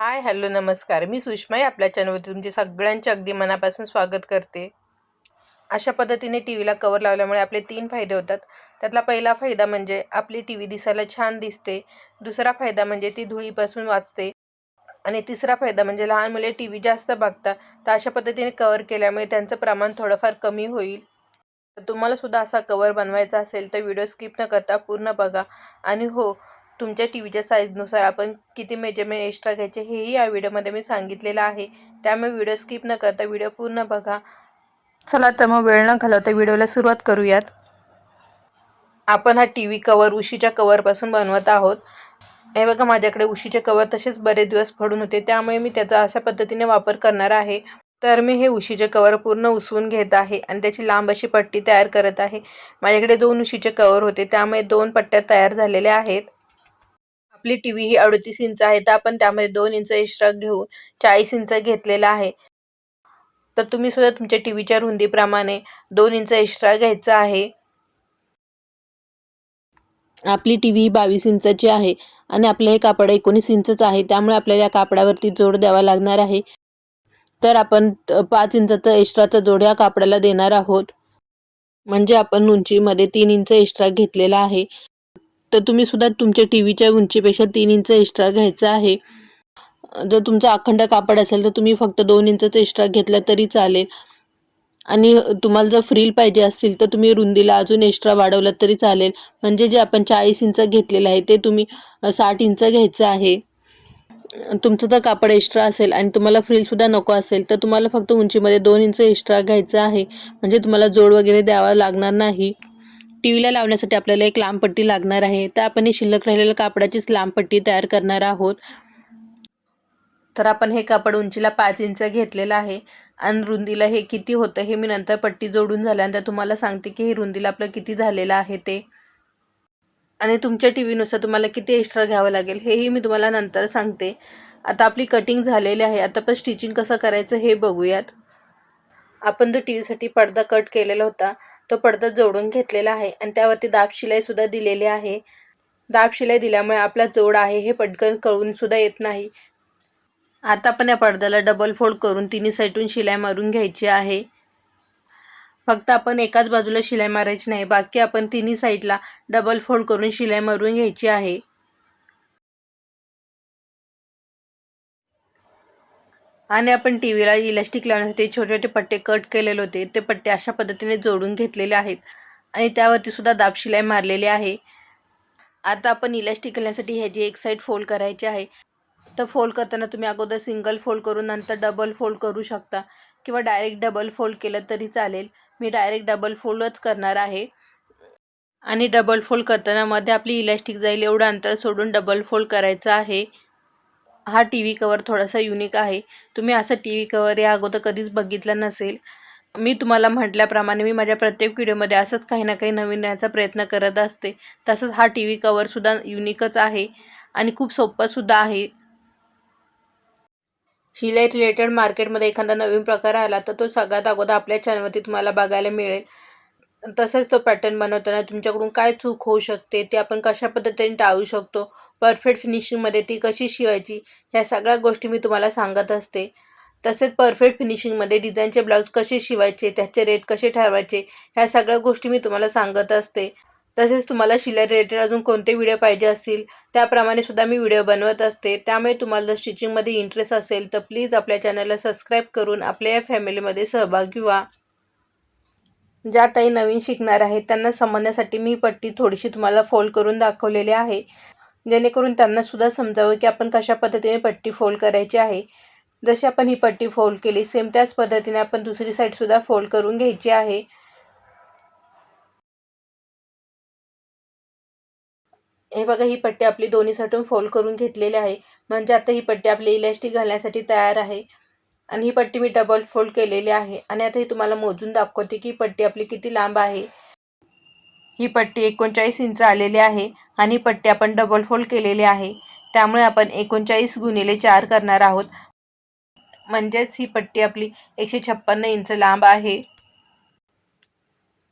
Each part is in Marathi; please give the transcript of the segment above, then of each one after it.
हाय हॅलो नमस्कार. मी सुषमाई आपल्या चॅनलवरती तुमचे सगळ्यांचे अगदी मनापासून स्वागत करते. अशा पद्धतीने टी व्हीला कवर लावल्यामुळे आपले तीन फायदे होतात. त्यातला पहिला फायदा म्हणजे आपली टी व्ही दिसायला छान दिसते. दुसरा फायदा म्हणजे ती धुळीपासून वाचते. आणि तिसरा फायदा म्हणजे लहान मुले टी व्ही जास्त बघतात तर अशा पद्धतीने कवर केल्यामुळे त्यांचं प्रमाण थोडंफार कमी होईल. तर तुम्हाला सुद्धा असा कवर बनवायचा असेल तर व्हिडिओ स्किप न करता पूर्ण बघा. आणि हो तुमच्या टी व्हीच्या साईजनुसार आपण किती मेजरमेंट एक्स्ट्रा घ्यायचे हेही या व्हिडिओमध्ये मी सांगितलेलं आहे. त्यामुळे व्हिडिओ स्किप न करता व्हिडिओ पूर्ण बघा. चला तर मग वेळ न घालवता व्हिडिओला सुरुवात करूयात. आपण हा टी व्ही कवर उशीच्या कवरपासून बनवत आहोत. हे बघा माझ्याकडे उशीचे कवर तसेच बरेच दिवस पडून होते. त्यामुळे मी त्याचा अशा पद्धतीने वापर करणार आहे. तर मी हे उशीचे कवर पूर्ण उसवून घेत आहे आणि त्याची लांब अशी पट्टी तयार करत आहे. माझ्याकडे दोन उशीचे कवर होते. त्यामुळे दोन पट्ट्या तयार झालेल्या आहेत. आपली टी व्ही ही अडतीस इंच आहे तर आपण त्यामध्ये दोन इंच एक्स्ट्रा घेऊन चाळीस इंच घेतलेला आहे. तर तुम्ही सुद्धा तुमच्या टी व्हीच्या रुंदीप्रमाणे दोन इंच एक्स्ट्रा घ्यायचा आहे. आपली टी व्ही बावीस इंचाची आहे आणि आपलं हे कापड एकोणीस इंचच आहे त्यामुळे आपल्याला या कापडावरती जोड द्यावा लागणार आहे. तर आपण पाच इंचाचा एक्स्ट्राचा जोड या कापडाला देणार आहोत. म्हणजे आपण उंचीमध्ये तीन इंच एक्स्ट्रा घेतलेला आहे. तर तुम्ही सुद्धा तुमच्या टी व्हीच्या उंचीपेक्षा तीन इंच एक्स्ट्रा घ्यायचं आहे. जर तुमचं अखंड कापड असेल तर तुम्ही फक्त दोन इंचच एक्स्ट्रा घेतला तरी चालेल. आणि तुम्हाला जर फ्रील पाहिजे असतील तर तुम्ही रुंदीला अजून एक्स्ट्रा वाढवलं तरी चालेल. म्हणजे जे आपण चाळीस इंच घेतलेलं आहे ते तुम्ही साठ इंच घ्यायचं आहे. तुमचं जर कापड एक्स्ट्रा असेल आणि तुम्हाला फ्रीलसुद्धा नको असेल तर तुम्हाला फक्त उंचीमध्ये दोन इंच एक्स्ट्रा घ्यायचं आहे. म्हणजे तुम्हाला जोड वगैरे द्यावा लागणार नाही. टी व्हीला लावण्यासाठी आपल्याला एक लांब पट्टी लागणार आहे. तर आपण ही शिल्लक राहिलेल्या कापडाचीच लांब पट्टी तयार करणार आहोत. तर आपण हे कापड उंचीला पाच इंच घेतलेलं आहे आणि रुंदीला हे किती होतं हे मी नंतर पट्टी जोडून झाल्यानंतर तुम्हाला सांगते की हे रुंदीला आपलं किती झालेलं आहे ते. आणि तुमच्या टी व्हीनुसार तुम्हाला किती एक्स्ट्रा घ्यावं लागेल हेही मी तुम्हाला नंतर सांगते. आता आपली कटिंग झालेली आहे. आता पण स्टिचिंग कसं करायचं हे बघूयात. आपण जो टी व्हीसाठी पडदा कट केलेला होता तो पडदा जोडून घेतलेला आहे आणि त्यावरती दाब शिलाईसुद्धा दिलेली आहे. दाब शिलाई दिल्यामुळे आपला जोड आहे हे पटकन कळून सुद्धा येत नाही. आता आपण या पडद्याला डबल फोल्ड करून तिन्ही साईडून शिलाई मारून घ्यायची आहे. फक्त आपण एकाच बाजूला शिलाई मारायची नाही बाकी आपण तिन्ही साईडला डबल फोल्ड करून शिलाई मारून घ्यायची आहे. आणि आपण टी व्हीला इलास्टिक लावण्यासाठी छोटे छोटे पट्टे कट केलेले होते. ते पट्टे अशा पद्धतीने जोडून घेतलेले आहेत. आणि त्यावरती सुद्धा दाब शिलाई मारलेली आहे. आता आपण इलास्टिक घालण्यासाठी ह्याची एक साईड फोल्ड करायची आहे तर फोल्ड करताना तुम्ही अगोदर सिंगल फोल्ड करून नंतर डबल फोल्ड करू शकता. किंवा डायरेक्ट डबल फोल्ड केलं तरी चालेल. मी डायरेक्ट डबल फोल्डच करणार आहे. आणि डबल फोल्ड करताना मध्ये आपली इलास्टिक जाईल एवढं अंतर सोडून डबल फोल्ड करायचं आहे. हा टी व्ही कवर थोडासा युनिक आहे. तुम्ही असं टी व्ही कवर या अगोदर कधीच बघितलं नसेल. मी तुम्हाला म्हटल्याप्रमाणे मी माझ्या प्रत्येक व्हिडिओमध्ये असंच काही ना काही नवीन याचा प्रयत्न करत असते. तसंच हा टी व्ही कवरसुद्धा युनिकच आहे आणि खूप सोपंसुद्धा आहे. शिलाई रिलेटेड मार्केटमध्ये एखादा नवीन प्रकार आला तर तो सगळ्यात अगोदर आपल्या चॅनलवरती तुम्हाला बघायला मिळेल. तसेच तो पॅटर्न बनवताना तुमच्याकडून काय चूक होऊ शकते ते आपण कशा पद्धतीने टाळू शकतो परफेक्ट फिनिशिंगमध्ये ती कशी शिवायची ह्या सगळ्या गोष्टी मी तुम्हाला सांगत असते. तसेच परफेक्ट फिनिशिंगमध्ये डिझाईनचे ब्लाऊज कसे शिवायचे त्याचे रेट कसे ठरवायचे ह्या सगळ्या गोष्टी मी तुम्हाला सांगत असते. तसेच तुम्हाला शिलाई रिलेटेड अजून कोणते व्हिडिओ पाहिजे असतील त्याप्रमाणे सुद्धा मी व्हिडिओ बनवत असते. त्यामुळे तुम्हाला जर स्टिचिंगमध्ये इंटरेस्ट असेल तर प्लीज आपल्या चॅनलला सबस्क्राईब करून आपल्या या फॅमिलीमध्ये सहभागी व्हा. ज्या ताई नवीन शिकणार आहेत त्यांना समजण्यासाठी मी पट्टी थोडीशी तुम्हाला फोल्ड करून दाखवलेली आहे. जेणेकरून त्यांनासुद्धा समजावं की आपण कशा पद्धतीने पट्टी फोल्ड करायची आहे. जशी आपण ही पट्टी फोल्ड केली सेम त्याच पद्धतीने आपण दुसरी साईडसुद्धा फोल्ड करून घ्यायची आहे. हे बघा ही पट्टी आपली दोन्ही साईडून फोल्ड करून घेतलेली आहे. म्हणजे आता ही पट्टी आपली इलास्टिक घालण्यासाठी तयार आहे. आणि ही पट्टी मी डबल फोल्ड केलेली आहे. आणि आता ही तुम्हाला मोजून दाखवते की पट्टी आपली किती लांब आहे. ही पट्टी एकोणचाळीस इंच आलेली आहे आणि ही पट्टी आपण डबल फोल्ड केलेली आहे. त्यामुळे आपण एकोणचाळीस गुणिले चार करणार आहोत. म्हणजेच ही पट्टी आपली एकशे छप्पन्न इंच लांब आहे.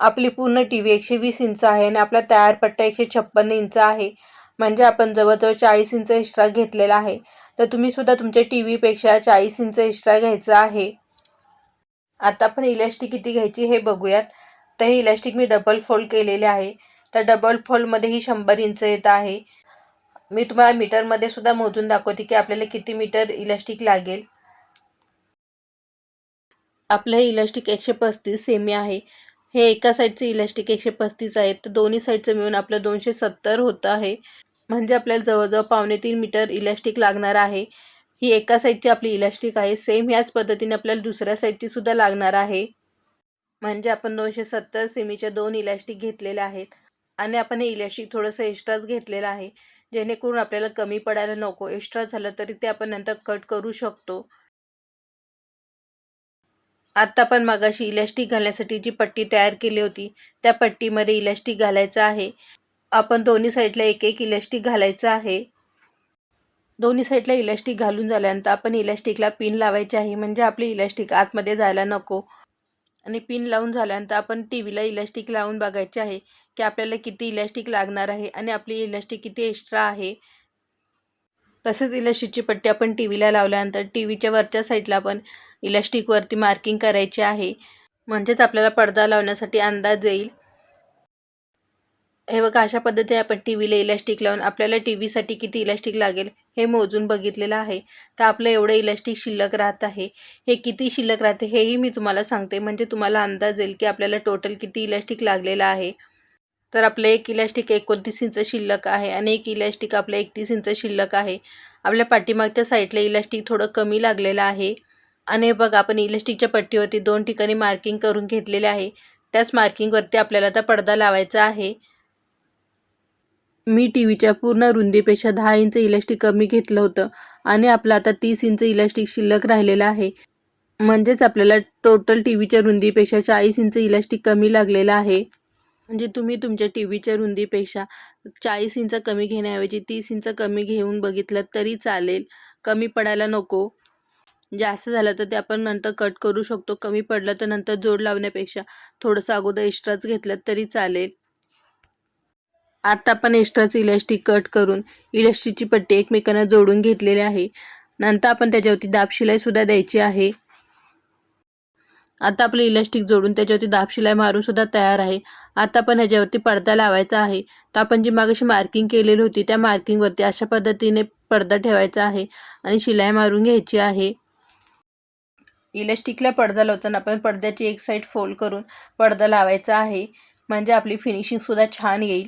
आपली पूर्ण टी व्ही एकशे वीस इंच आहे आणि आपला तयार पट्टा एकशे छप्पन्न इंच आहे. म्हणजे आपण जवळजवळ चाळीस इंच एक्स्ट्रा घेतलेला आहे. तर तुम्ही सुद्धा तुमच्या टी व्हीपेक्षा चाळीस इंच एक्स्ट्रा घ्यायचा आहे. आता आपण इलॅस्टिक किती घ्यायची हे बघूयात. तर हे इलॅस्टिक मी डबल फोल्ड केलेले आहे. तर डबल फोल्डमध्ये ही शंभर इंच येत आहे. मी तुम्हाला मीटरमध्ये सुद्धा मोजून दाखवते की आपल्याला किती मीटर इलॅस्टिक लागेल. आपलं हे इलॅस्टिक एकशे पस्तीस सेमी आहे. हे एका साईडचं इलॅस्टिक एकशे पस्तीस आहे. तर दोन्ही साईडचं मिळून आपलं दोनशे सत्तर होतं आहे. म्हणजे आपल्याला जवळजवळ पावणे तीन मीटर इलॅस्टिक लागणार आहे. ही एका साईडची आपली इलॅस्टिक आहे. सेम ह्याच पद्धतीने आपल्याला दुसऱ्या साईडची सुद्धा लागणार आहे. म्हणजे आपण दोनशे सत्तर सेमीच्या दोन इलॅस्टिक घेतलेल्या आहेत. आणि आपण हे इलॅस्टिक थोडंसं एक्स्ट्राच घेतलेलं आहे. जेणेकरून आपल्याला कमी पडायला नको. एक्स्ट्रा झालं तरी ते आपण नंतर कट करू शकतो. आत्ता आपण मागाशी इलॅस्टिक घालण्यासाठी जी पट्टी तयार केली होती त्या पट्टीमध्ये इलॅस्टिक घालायचं आहे. आपण दोन्ही साईडला एक एक इलॅस्टिक घालायचं आहे. दोन्ही साईडला इलॅस्टिक घालून झाल्यानंतर आपण इलॅस्टिकला पिन लावायची आहे. म्हणजे आपली इलॅस्टिक आतमध्ये जायला नको. आणि पिन लावून झाल्यानंतर आपण टी व्हीला इलॅस्टिक लावून बघायचे आहे की आपल्याला किती इलॅस्टिक लागणार आहे आणि आपली इलॅस्टिक किती एक्स्ट्रा आहे. तसेच इलॅस्टिकची पट्टी आपण टी व्हीला लावल्यानंतर टी व्हीच्या वरच्या साईडला पण इलॅस्टिकवरती मार्किंग करायची आहे. म्हणजेच आपल्याला पडदा लावण्यासाठी अंदाज येईल. हे बघा अशा पद्धतीने आपण टी व्हीला इलॅस्टिक लावून आपल्याला टी व्हीसाठी किती इलॅस्टिक लागेल हे मोजून बघितलेलं आहे. तर आपलं एवढं इलॅस्टिक शिल्लक राहत आहे. हे किती शिल्लक राहते हेही मी तुम्हाला सांगते. म्हणजे तुम्हाला अंदाज येईल की आपल्याला टोटल किती इलॅस्टिक लागलेलं आहे. तर आपलं एक इलॅस्टिक एकोणतीस इंच शिल्लक आहे आणि एक इलॅस्टिक आपलं एकतीस इंच शिल्लक आहे. आपल्या पाठीमागच्या साईडला इलॅस्टिक थोडं कमी लागलेलं आहे. आणि हे बघा आपण इलॅस्टिकच्या पट्टीवरती दोन ठिकाणी मार्किंग करून घेतलेले आहे. त्याच मार्किंगवरती आपल्याला आता पडदा लावायचा आहे. मी टी व्हीच्या पूर्ण रुंदीपेक्षा दहा इंच इलॅस्टिक कमी घेतलं होतं आणि आपलं आता तीस इंच इलॅस्टिक शिल्लक राहिलेलं आहे. म्हणजेच आपल्याला टोटल टी व्हीच्या रुंदीपेक्षा चाळीस इंच इलॅस्टिक कमी लागलेलं आहे. म्हणजे तुम्ही तुमच्या टी व्हीच्या रुंदीपेक्षा चाळीस इंच कमी घेण्याऐवजी तीस इंच कमी घेऊन बघितलं तरी चालेल. कमी पडायला नको. जास्त झालं तर ते आपण नंतर कट करू शकतो. कमी पडलं तर नंतर जोड लावण्यापेक्षा थोडंसं अगोदर एक्स्ट्राच घेतलं तरी चालेल. आता आपण एक्स्ट्राचं इलॅस्टिक कट करून इलॅस्टिकची पट्टी एकमेकांना जोडून घेतलेली आहे. नंतर आपण त्याच्यावरती दाब शिलाईसुद्धा द्यायची आहे. आता आपलं इलॅस्टिक जोडून त्याच्यावरती दाब शिलाई मारूनसुद्धा तयार आहे. आता आपण ह्याच्यावरती पडदा लावायचा आहे. तर आपण जी मागाशी मार्किंग केलेली होती त्या मार्किंगवरती अशा पद्धतीने पडदा ठेवायचा आहे आणि शिलाई मारून घ्यायची आहे. इलॅस्टिकला पडदा लावताना आपण पडद्याची एक साईड फोल्ड करून पडदा लावायचा आहे. म्हणजे आपली फिनिशिंगसुद्धा छान येईल.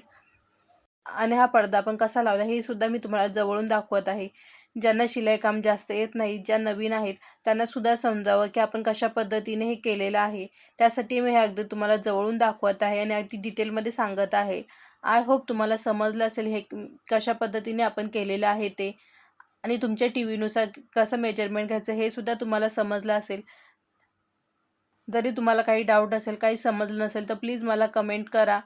आणि हा पडदा आपण कसा लावला हे सुद्धा मी तुम्हाला जवळून दाखवत आहे. ज्यांना शिलाई काम जास्त येत नाही ज्या नवीन आहेत त्यांना सुद्धा समजावं की आपण कशा पद्धतीने हे केलेलं आहे. त्यासाठी मी हे अगदी तुम्हाला जवळून दाखवत आहे आणि अगदी डिटेलमध्ये सांगत आहे. आय होप तुम्हाला समजलं असेल हे कशा पद्धतीने आपण केलेलं आहे ते. आणि तुमच्या टी व्हीनुसार कसं मेजरमेंट घ्यायचं हे सुद्धा तुम्हाला समजलं असेल. जरी तुम्हाला काही डाऊट असेल काही समजलं नसेल तर प्लीज मला कमेंट करा.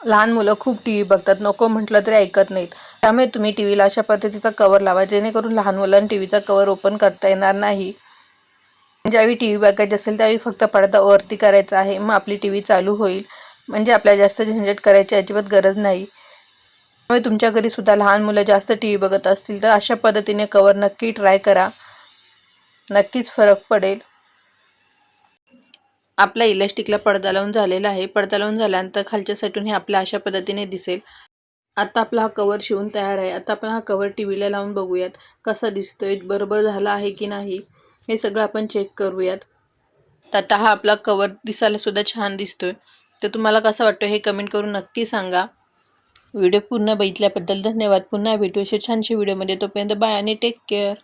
लहान मुलं खूप टी व्ही बघतात नको म्हटलं तरी ऐकत नाहीत. त्यामुळे तुम्ही टी व्हीला अशा पद्धतीचा कवर लावा जेणेकरून लहान मुलांना टी व्हीचा कवर ओपन करता येणार नाही. ज्यावेळी टी व्ही बघायची असेल त्यावेळी फक्त पडदा वरती करायचा आहे मग आपली टी व्ही चालू होईल. म्हणजे आपल्याला जास्त झंझट करायची अजिबात गरज नाही. त्यामुळे तुमच्या घरी सुद्धा लहान मुलं जास्त टी व्ही बघत असतील तर अशा पद्धतीने कवर नक्की ट्राय करा. नक्कीच फरक पडेल. आपला इलॅस्टिकला पडदा लावून झालेला आहे. पडदा लावून झाल्यानंतर खालच्या साईडून हे आपल्या अशा पद्धतीने दिसेल. आता आपला हा कवर शिवून तयार आहे. आता आपण हा कवर टी व्हीला लावून बघूयात कसा दिसतोय बरोबर झाला आहे की नाही हे सगळं आपण चेक करूयात. आता हा आपला कवर दिसायला सुद्धा छान दिसतोय. तर तुम्हाला कसा वाटतो हे कमेंट करून नक्की सांगा. व्हिडिओ पूर्ण बघितल्याबद्दल धन्यवाद. पुन्हा भेटू असे छानशे व्हिडिओमध्ये तोपर्यंत बाय आणि टेक केअर